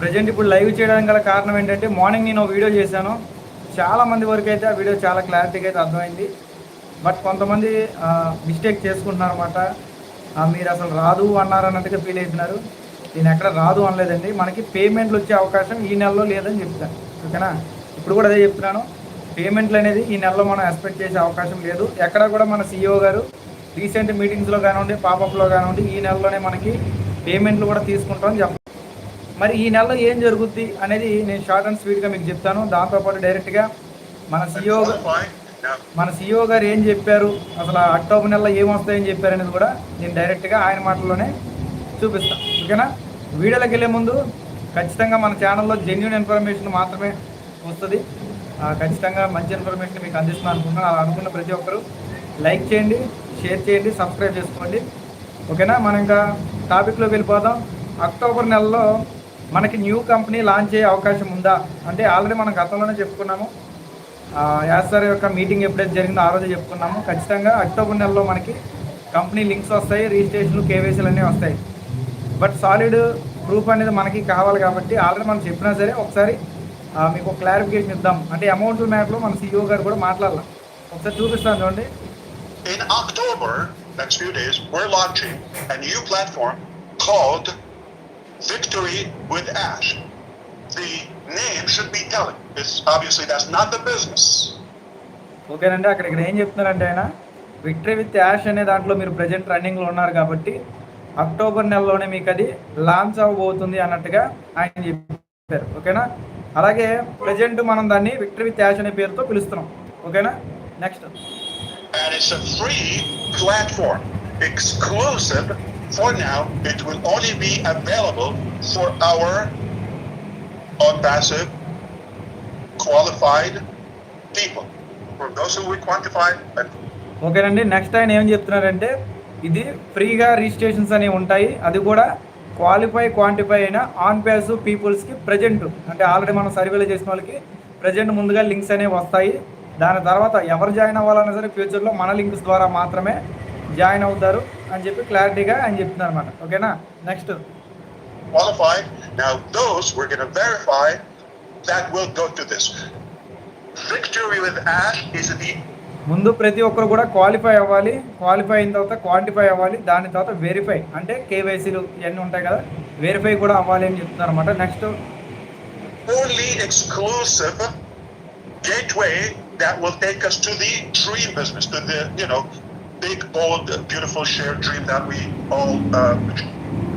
Present ఇప్పుడు live చేయడానికి గల కారణం ఏంటంటే మార్నింగ్ నేను ఒక వీడియో చేశాను. చాలా మంది వరకు అయితే ఆ వీడియో చాలా క్లారిటీగా అయితే అర్థమైంది. బట్ కొంతమంది మిస్టేక్ చేసుకుంటున్నారు అనమాట మీరు అసలు రాదు అన్నారు అన్నట్టుగా ఫీల్ అవుతున్నారు. నేను ఎక్కడ రాదు అనలేదండి. మనకి పేమెంట్లు వచ్చే అవకాశం ఈ నెలలో లేదని చెప్తాను ఓకేనా? ఇప్పుడు కూడా అదే చెప్తున్నాను. పేమెంట్లు అనేది ఈ నెలలో మనం ఎక్స్పెక్ట్ చేసే అవకాశం లేదు. ఎక్కడ కూడా మన సీఈఓ గారు రీసెంట్ మీటింగ్స్లో కానివ్వండి పాపప్లో కానివ్వండి ఈ నెలలోనే మనకి పేమెంట్లు కూడా తీసుకుంటామని చెప్పండి మరి ఈ నెలలో ఏం జరుగుద్ది అనేది నేను షార్ట్ అండ్ స్వీట్గా మీకు చెప్తాను. దాంతోపాటు డైరెక్ట్గా మన. Now, మన సీఈఓ గారు ఏం చెప్పారు? అసలు ఆ అక్టోబర్ నెలలో ఏం వస్తాయని చెప్పారు అనేది కూడా నేను డైరెక్ట్గా ఆయన మాటల్లోనే చూపిస్తాను. ఓకేనా? వీడియోలోకి వెళ్ళే ముందు ఖచ్చితంగా మన ఛానల్లో జెన్యున్ ఇన్ఫర్మేషన్ మాత్రమే వస్తుంది. ఖచ్చితంగా మంచి ఇన్ఫర్మేషన్ మీకు అందిస్తున్నాను అనుకుంటున్నాను. అలా అనుకున్న ప్రతి ఒక్కరు లైక్ చేయండి షేర్ చేయండి సబ్స్క్రైబ్ చేసుకోండి. ఓకేనా? మనం ఇంకా టాపిక్లోకి వెళ్ళిపోదాం. అక్టోబర్ నెలలో మనకి న్యూ కంపెనీ లాంచ్ అయ్యే అవకాశం ఉందా? అంటే ఆల్రెడీ మనం గతంలోనే చెప్పుకున్నాము. యాస్ సార్ యొక్క మీటింగ్ ఎప్పుడైతే జరిగిందో ఆ రోజే చెప్పుకున్నాము. ఖచ్చితంగా అక్టోబర్ నెలలో మనకి కంపెనీ లింక్స్ వస్తాయి రిజిస్ట్రేషన్లు కేవైసీలు అన్నీ వస్తాయి. బట్ సాలిడ్ ప్రూఫ్ అనేది మనకి కావాలి కాబట్టి ఆల్రెడీ మనం చెప్పినా సరే ఒకసారి మీకు క్లారిఫికేషన్ ఇద్దాం. అంటే అమౌంట్ మ్యాటర్లో మన సీఈఓ గారు కూడా మాట్లాడాలి. ఒకసారి చూపిస్తాను చూడండి. In October, next few days, we're launching a new platform called Victory with Ash. The name should be telling. It's obviously that's not the business. ఓకేనండి అక్కడ ఇక్కడ ఏం చెప్తున్నారంటే ఆయన విక్టరీ విత్ యాష్ అనే దాంట్లో మీరు ప్రజెంట్ రన్నింగ్లో ఉన్నారు కాబట్టి అక్టోబర్ నెలలోనే మీకు అది లాంచ్ అవ్వబోతుంది అన్నట్టుగా ఆయన చెప్పారు ఓకేనా అలాగే ప్రజెంట్ మనం దాన్ని విక్టరీ విత్ యాష్ అనే పేరుతో పిలుస్తున్నాం ఓకేనా next And it's a free platform, exclusive. For now, it will only be available for our on passive qualified people. For those who we quantify ఓకేనండి నెక్స్ట్ ఆయన ఏం చెప్తున్నారంటే ఇది ఫ్రీగా రిజిస్ట్రేషన్స్ అనేవి ఉంటాయి. అది కూడా క్వాలిఫై క్వాంటిఫై అయిన ఆన్ పేస్ పీపుల్స్కి ప్రజెంట్ అంటే ఆల్రెడీ మనం సర్వేలు చేసిన వాళ్ళకి ప్రజెంట్ ముందుగా లింక్స్ అనేవి వస్తాయి. దాని తర్వాత ఎవరు జాయిన్ అవ్వాలన్నా సరే ఫ్యూచర్లో మన లింక్స్ ద్వారా మాత్రమే జాయిన్ అవుతారు అని చెప్పి క్లారిటీగా ఆయన చెప్తున్నారు అనమాట ఓకేనా? Next qualify. Now those we're going to verify that will go to this. Victory with ash is the ముందు ప్రతి ఒక్కరు కూడా క్వాలిఫై అవ్వాలి. క్వాలిఫై అయిన తర్వాత క్వాంటిఫై అవ్వాలి. దాని తర్వాత వెరిఫై అంటే కేవైసీలు ఇవన్నీ ఉంటాయి కదా వెరిఫై కూడా అవ్వాలి అని చెప్తున్నారు అనమాట next only exclusive gateway that will take us to the dream business to the big, bold, beautiful shared dream that we all uh,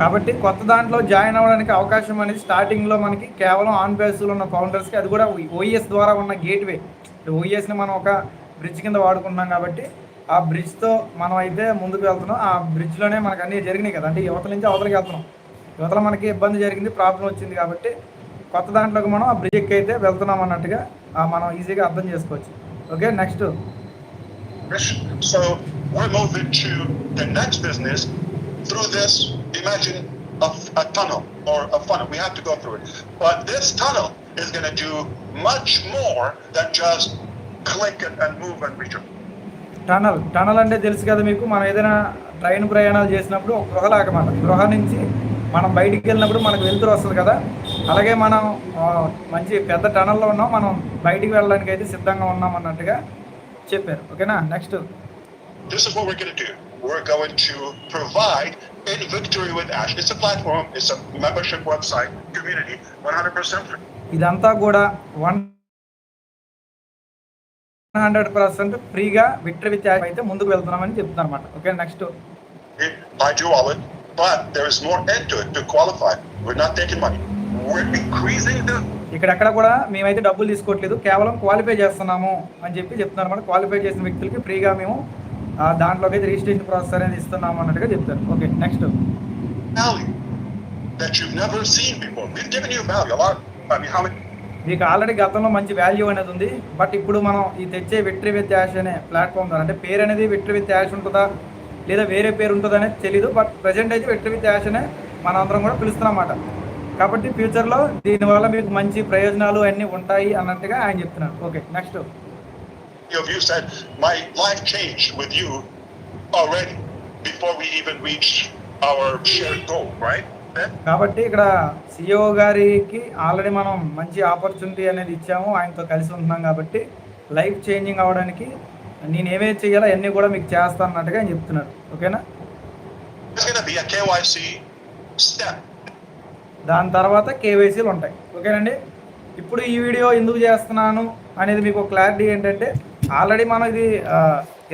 కాబట్టి కొత్త దాంట్లో జాయిన్ అవ్వడానికి అవకాశం అనేది స్టార్టింగ్లో మనకి కేవలం ఆన్ బేస్లో ఉన్న ఫౌండర్స్కి అది కూడా ఓఈఎస్ ద్వారా ఉన్న గేట్వే. ఓఈఎస్ని మనం ఒక బ్రిడ్జ్ కింద వాడుకుంటున్నాం కాబట్టి ఆ బ్రిడ్జ్తో మనం అయితే ముందుకు వెళ్తున్నాం. ఆ బ్రిడ్జ్లోనే మనకు అన్నీ జరిగినాయి కదా. అంటే యువతల నుంచి అవతలకి వెళ్తున్నాం. యువతల మనకి ఇబ్బంది జరిగింది ప్రాబ్లం వచ్చింది కాబట్టి కొత్త దాంట్లోకి మనం ఆ బ్రిడ్జ్ ఎక్కి అయితే వెళ్తున్నాం అన్నట్టుగా మనం ఈజీగా అర్థం చేసుకోవచ్చు. Okay next. So we're moving to the next business through this. Imagine a, a tunnel or a funnel. We have to go through it. But this tunnel is going to do much more than just click and, and move and reach. Tunnel tunnel అంటే తెలుసు కదా మీకు మనం ఏదైనా train ప్రయాణాలు చేసినప్పుడు ఒక గృహలాగా మన గృహ నుంచి మనం బయటికి వెళ్ళినప్పుడు మనకు వెళ్తురు వస్తుంది కదా అలాగే మనం మంచి పెద్ద టనల్లో ఉన్నాం మనం బయటికి వెళ్ళడానికి అయితే సిద్ధంగా ఉన్నాం అన్నట్టుగా చెప్పారు ఓకేనా next This is what we're going to do. We're going to provide in Victory with Ash. It's a platform, it's a membership website, community, 100% free. ఇదంతా కూడా వన్ హండ్రెడ్ పర్సెంట్ ఫ్రీగా విక్టరీ విత్ యాప్ అయితే ముందుకు వెళ్తున్నామని చెప్తున్నారు అనమాట okay next I do all it, but there is more end to it to qualify. We're not taking money. We're increasing the ఇక్కడెక్కడ కూడా మేమైతే డబ్బులు తీసుకోవట్లేదు కేవలం క్వాలిఫై చేస్తున్నాము అని చెప్పి చెప్తున్నారు అనమాట క్వాలిఫై చేసిన వ్యక్తులకి ఫ్రీగా మేము దాంట్లోకి అయితే రిజిస్ట్రేషన్ ప్రాసెస్ అనేది ఇస్తున్నాము అన్నట్టుగా చెప్తారు. Okay next? మీకు ఆల్రెడీ గతంలో మంచి వాల్యూ అనేది ఉంది. బట్ ఇప్పుడు మనం ఈ తెచ్చే విక్టరీ విత్ యాష్ అనే ప్లాట్ఫామ్ ద్వారా అంటే పేరు అనేది విక్టరీ విత్ యాష్ ఉంటుందా? లేదా వేరే పేరు ఉంటుందా అనేది తెలియదు బట్ ప్రజెంట్ అయితే విక్టరీ విత్ యాష్ అనే మనం అందరం కూడా పిలుస్తున్నాం అన్నమాట కాబట్టి ఫ్యూచర్లో దీనివల్ల మీకు మంచి ప్రయోజనాలు అన్నీ ఉంటాయి అన్నట్టుగా ఆయన చెప్తున్నారు. Okay next of you said my life changed with you already before we even reached our shared goal, right? కాబట్టి ఇక్కడ సిఇఓ గారికి ఆల్రెడీ మనం మంచి ఆపర్చునిటీ అనేది ఇచ్చాము ఆయనతో కలిసి ఉంటున్నాం కాబట్టి లైఫ్ చేంజింగ్ అవ్వడానికి నేను ఏమేమి చేయాలో అన్నీ కూడా మీకు చేస్తాను అన్నట్టుగా ఆయన చెప్తున్నాడు ఓకేనా. దాని తర్వాత కేవైసీలు ఉంటాయి ఓకేనండి ఇప్పుడు ఈ వీడియో ఎందుకు చేస్తున్నాను అనేది మీకు క్లారిటీ ఏంటంటే ఆల్రెడీ మనం ఇది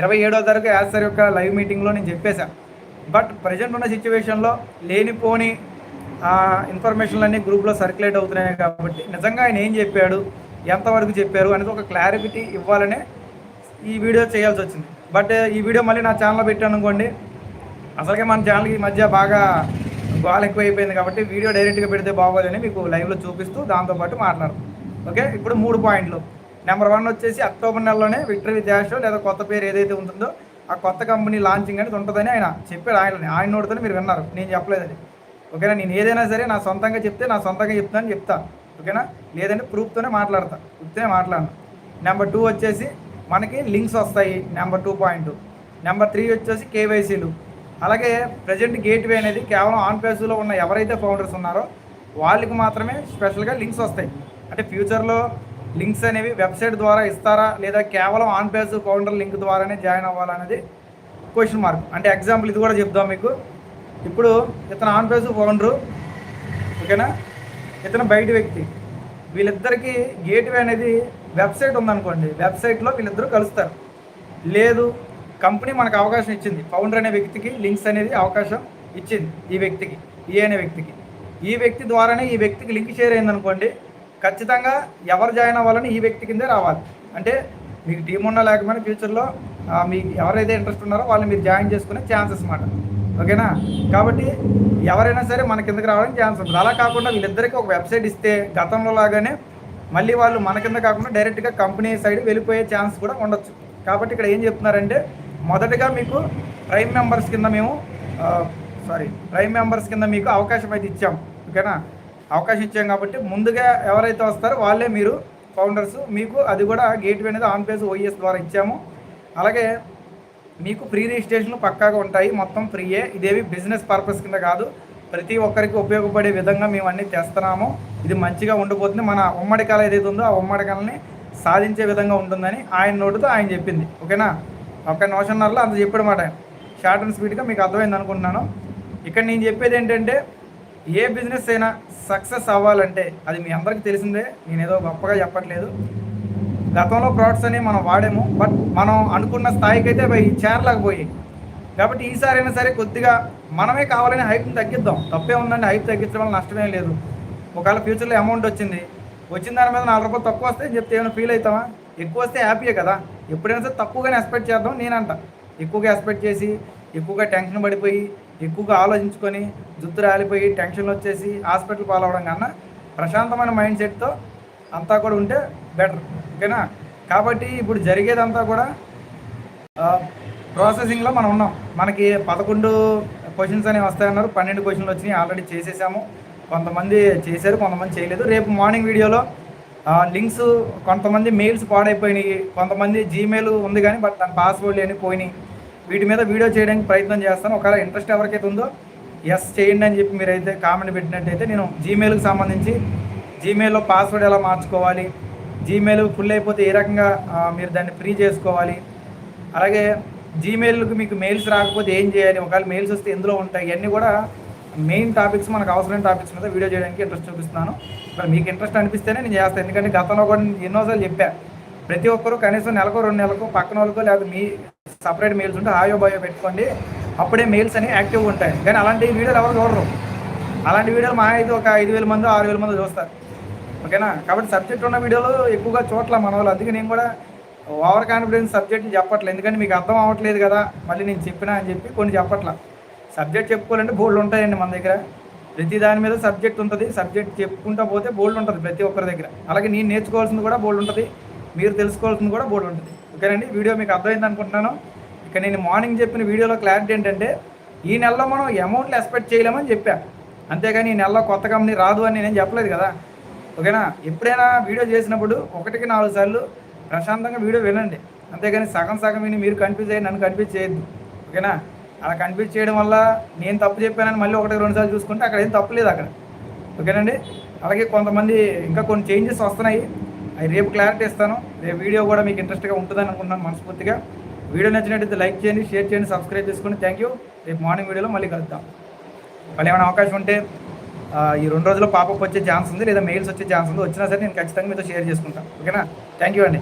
ఇరవై ఏడో తారీఖు యాజ్ సార్ యొక్క లైవ్ మీటింగ్లో నేను చెప్పేశాను బట్ ప్రజెంట్ ఉన్న సిచ్యువేషన్లో లేనిపోని ఇన్ఫర్మేషన్లన్నీ గ్రూప్లో సర్క్యులేట్ అవుతున్నాయి కాబట్టి నిజంగా ఆయన ఏం చెప్పాడు ఎంతవరకు చెప్పారు అనేది ఒక క్లారిటీ ఇవ్వాలనే ఈ వీడియో చేయాల్సి వచ్చింది. బట్ ఈ వీడియో మళ్ళీ నా ఛానల్లో పెట్టాను అనుకోండి అసలుకే మన ఛానల్కి ఈ మధ్య బాగా గోల ఎక్కువ అయిపోయింది కాబట్టి వీడియో డైరెక్ట్గా పెడితే బాగోదని మీకు లైవ్లో చూపిస్తూ దాంతోపాటు మాట్లాడతాం. ఓకే ఇప్పుడు మూడు పాయింట్లు నెంబర్ వన్ వచ్చేసి అక్టోబర్ నెలలోనే విక్టరీ డాష్ లేదా కొత్త పేరు ఏదైతే ఉంటుందో ఆ కొత్త కంపెనీ లాంచింగ్ అనేది ఉంటుందని ఆయన చెప్పాడు ఆయన ఆయన నోటితో మీరు విన్నారు. నేను చెప్పలేదని. ఓకేనా? నేను ఏదైనా సరే నా సొంతంగా చెప్తే నా సొంతంగా చెప్తానని చెప్తా. ఓకేనా? లేదంటే ప్రూఫ్తోనే మాట్లాడతా. చెప్తేనే మాట్లాడను. నెంబర్ టూ వచ్చేసి మనకి లింక్స్ వస్తాయి. Number two point number three వచ్చేసి కేవైసీలు. అలాగే ప్రజెంట్ గేట్వే అనేది కేవలం ఆన్ పేజ్లో ఉన్న ఎవరైతే ఫౌండర్స్ ఉన్నారో వాళ్ళకి మాత్రమే స్పెషల్గా లింక్స్ వస్తాయి. అంటే ఫ్యూచర్లో లింక్స్ అనేవి వెబ్సైట్ ద్వారా ఇస్తారా లేదా కేవలం ఆన్ పేజ్ కౌంటర్ లింక్ ద్వారానే జాయిన్ అవ్వాలనేది క్వశ్చన్ మార్క్. అంటే ఎగ్జాంపుల్ ఇది కూడా చెప్దాం మీకు. ఇప్పుడు ఇతను ఆన్ పేజ్ కౌంటరు ఓకేనా? ఇతను బయట వ్యక్తి. వీళ్ళిద్దరికీ గేట్వే అనేది వెబ్సైట్ ఉందనుకోండి వెబ్సైట్లో వీళ్ళిద్దరూ కలుస్తారు. లేదు కంపెనీ మనకు అవకాశం ఇచ్చింది. ఫౌండర్ అనే వ్యక్తికి లింక్స్ అనేది అవకాశం ఇచ్చింది ఈ వ్యక్తికి ఈ అనే వ్యక్తికి. ఈ వ్యక్తి ద్వారానే ఈ వ్యక్తికి లింక్ షేర్ అయిందనుకోండి ఖచ్చితంగా ఎవరు జాయిన్ అవ్వాలని ఈ వ్యక్తి కిందే రావాలి. అంటే మీకు టీం ఉన్నా లేకపోయినా ఫ్యూచర్లో మీకు ఎవరైతే ఇంట్రెస్ట్ ఉన్నారో వాళ్ళు మీరు జాయిన్ చేసుకునే ఛాన్సెస్ అన్నమాట. ఓకేనా? కాబట్టి ఎవరైనా సరే మన కిందకి రావడానికి ఛాన్స్ ఉంటుంది. అలా కాకుండా వీళ్ళిద్దరికీ ఒక వెబ్సైట్ ఇస్తే గతంలో లాగానే మళ్ళీ వాళ్ళు మన కింద కాకుండా డైరెక్ట్గా కంపెనీ సైడ్ వెళ్ళిపోయే ఛాన్స్ కూడా ఉండొచ్చు. కాబట్టి ఇక్కడ ఏం చెప్తున్నారంటే మొదటగా మీకు ప్రైమ్ మెంబర్స్ కింద మేము సారీ ప్రైమ్ మెంబర్స్ కింద మీకు అవకాశం అయితే ఇచ్చాం. ఓకేనా? అవకాశం ఇచ్చాం కాబట్టి ముందుగా ఎవరైతే వస్తారో వాళ్ళే మీరు ఫౌండర్స్ మీకు అది కూడా గేట్వే అనేది ఆన్ పేజ్ ఓఎస్ ద్వారా ఇచ్చాము. అలాగే మీకు ఫ్రీ రిజిస్ట్రేషన్లు పక్కాగా ఉంటాయి మొత్తం ఫ్రీయే. ఇదేవి బిజినెస్ పర్పస్ కింద కాదు. ప్రతి ఒక్కరికి ఉపయోగపడే విధంగా మేము అన్నీ తెస్తున్నాము. ఇది మంచిగా ఉండిపోతుంది. మన ఉమ్మడి కళ ఏదైతే ఉందో ఆ ఉమ్మడి కళని సాధించే విధంగా ఉంటుందని ఆయన నోటితో ఆయన చెప్పింది. ఓకేనా? ఒక నోషన్నర్లో అంత చెప్పాడు మాట. షార్ట్ అండ్ స్పీడ్గా మీకు అర్థమైంది అనుకుంటున్నాను. ఇక్కడ నేను చెప్పేది ఏంటంటే ఏ బిజినెస్ అయినా సక్సెస్ అవ్వాలంటే అది మీ అందరికీ తెలిసిందే. నేను ఏదో గొప్పగా చెప్పట్లేదు. గతంలో ప్రోడక్ట్స్ అనేవి మనం వాడాము. బట్ మనం అనుకున్న స్థాయికి అయితే అవి చేరలేకపోయాయి కాబట్టి ఈసారి అయినా సరే కొద్దిగా మనమే కావాలని హైప్ని తగ్గిద్దాం. తప్పే ఉందండి. హైప్ తగ్గించడం వల్ల నష్టమే లేదు. ఒకవేళ ఫ్యూచర్లో అమౌంట్ వచ్చింది. వచ్చిన దాని మీద నాలుగు రూపాయలు తక్కువ వస్తే చెప్తే ఏమైనా ఫీల్ అవుతామా? ఎక్కువ వస్తే హ్యాపీయే కదా. ఎప్పుడైనా సరే తక్కువగానే ఎక్స్పెక్ట్ చేద్దాం నేనంట. ఎక్కువగా ఎక్స్పెక్ట్ చేసి ఎక్కువగా టెన్షన్ పడిపోయి ఎక్కువగా ఆలోచించుకొని జుత్తు రాలిపోయి టెన్షన్లు వచ్చేసి హాస్పిటల్ పాలవడం కన్నా ప్రశాంతమైన మైండ్ సెట్తో అంతా కూడా ఉంటే బెటర్ ఓకేనా? కాబట్టి ఇప్పుడు జరిగేదంతా కూడా ప్రాసెసింగ్లో మనం ఉన్నాం. మనకి పదకొండు క్వశ్చన్స్ అనేవి వస్తాయన్నారు. పన్నెండు క్వశ్చన్లు వచ్చినాయి. ఆల్రెడీ చేసేసాము. కొంతమంది చేశారు కొంతమంది చేయలేదు. రేపు మార్నింగ్ వీడియోలో లింక్స్ కొంతమంది మెయిల్స్ పాడైపోయినాయి. కొంతమంది జీమెయిల్ ఉంది కానీ బట్ దాని పాస్వర్డ్ లేని పోయినాయి. వీటి మీద వీడియో చేయడానికి ప్రయత్నం చేస్తాను. ఒకవేళ ఇంట్రెస్ట్ ఎవరికైతే ఉందో ఎస్ చేయండి అని చెప్పి మీరైతే కామెంట్ పెట్టినట్టయితే నేను జీమెయిల్కి సంబంధించి జీమెయిల్లో పాస్వర్డ్ ఎలా మార్చుకోవాలి జీమెయిల్ ఫుల్ అయిపోతే ఏ రకంగా మీరు దాన్ని ఫ్రీ చేసుకోవాలి అలాగే జీమెయిల్కి మీకు మెయిల్స్ రాకపోతే ఏం చేయాలి ఒకవేళ మెయిల్స్ వస్తే ఎందులో ఉంటాయి ఇవన్నీ కూడా మెయిన్ టాపిక్స్ మనకు అవసరమైన టాపిక్స్ మీద వీడియో చేయడానికి ఇంట్రెస్ట్ చూపిస్తున్నాను. మరి మీకు ఇంట్రెస్ట్ అనిపిస్తేనే నేను చేస్తాను. ఎందుకంటే గతంలో కూడా ఎన్నోసార్లు చెప్పాను ప్రతి ఒక్కరు కనీసం నెలకు రెండు నెలలకు పక్కన వాళ్ళకో లేకపోతే మీ సపరేట్ మెయిల్స్ ఉంటే ఆయో బయో పెట్టుకోండి. అప్పుడే మెయిల్స్ అనేవి యాక్టివ్గా ఉంటాయి. కానీ అలాంటి వీడియోలు ఎవరు చూడరు. అలాంటి వీడియోలు మా అయితే ఒక ఐదు వేల మంది ఆరు వేల మంది చూస్తారు. ఓకేనా? కాబట్టి సబ్జెక్ట్ ఉన్న వీడియోలు ఎక్కువగా చూడలే మన వాళ్ళు. అందుకే నేను కూడా ఓవర్ కాన్ఫిడెన్స్ సబ్జెక్ట్ చెప్పట్లేదు ఎందుకంటే మీకు అర్థం అవ్వట్లేదు కదా. మళ్ళీ నేను చెప్పినా అని చెప్పి కొన్ని చెప్పట్లా. సబ్జెక్ట్ చెప్పుకోవాలంటే బోల్డ్ ఉంటాయండి మన దగ్గర. ప్రతి దాని మీద సబ్జెక్ట్ ఉంటుంది. సబ్జెక్ట్ చెప్పుకుంటా పోతే బోల్డ్ ఉంటుంది ప్రతి ఒక్కరి దగ్గర. అలాగే నేను నేర్చుకోవాల్సింది కూడా బోల్డ్ ఉంటుంది. మీరు తెలుసుకోవాల్సింది కూడా బోల్డ్ ఉంటుంది. ఓకేనండి? వీడియో మీకు అర్థమైంది అనుకుంటున్నాను. ఇక్కడ నేను మార్నింగ్ చెప్పిన వీడియోలో క్లారిటీ ఏంటంటే ఈ నెలలో మనం అమౌంట్లు ఎక్స్పెక్ట్ చేయలేమని చెప్పా. అంతేగాని ఈ నెలలో కొత్త కంపెనీ రాదు అని నేను చెప్పలేదు కదా. ఓకేనా? ఎప్పుడైనా వీడియో చేసినప్పుడు ఒకటికి నాలుగు సార్లు ప్రశాంతంగా వీడియో వినండి. అంతేగాని సగం సగం విని మీరు కన్ఫ్యూజ్ అయ్యి నన్ను కన్ఫ్యూజ్ చేయొద్దు. ఓకేనా? అలా కన్ఫ్యూజ్ చేయడం వల్ల నేను తప్పు చెప్పానని మళ్ళీ ఒకటి రెండు సార్లు చూసుకుంటే అక్కడ ఏం తప్పు లేదు అక్కడ. ఓకేనండి? అలాగే కొంతమంది ఇంకా కొన్ని చేంజెస్ వస్తున్నాయి. అవి రేపు క్లారిటీ ఇస్తాను. రేపు వీడియో కూడా మీకు ఇంట్రెస్ట్గా ఉంటుందని అనుకుంటున్నాను మనస్ఫూర్తిగా. వీడియో నచ్చినట్టయితే లైక్ చేయండి షేర్ చేయండి సబ్స్క్రైబ్ చేసుకోండి థ్యాంక్ యూ రేపు మార్నింగ్ వీడియోలో మళ్ళీ కలుద్దాం. మళ్ళీ ఏమైనా అవకాశం ఉంటే ఈ రెండు రోజుల్లో పాపప్ వచ్చే ఛాన్స్ ఉంది లేదా మెయిల్స్ వచ్చే ఛాన్స్ ఉంది వచ్చినా సరే నేను ఖచ్చితంగా మీతో షేర్ చేసుకుంటాను ఓకేనా థ్యాంక్ యూ అండి.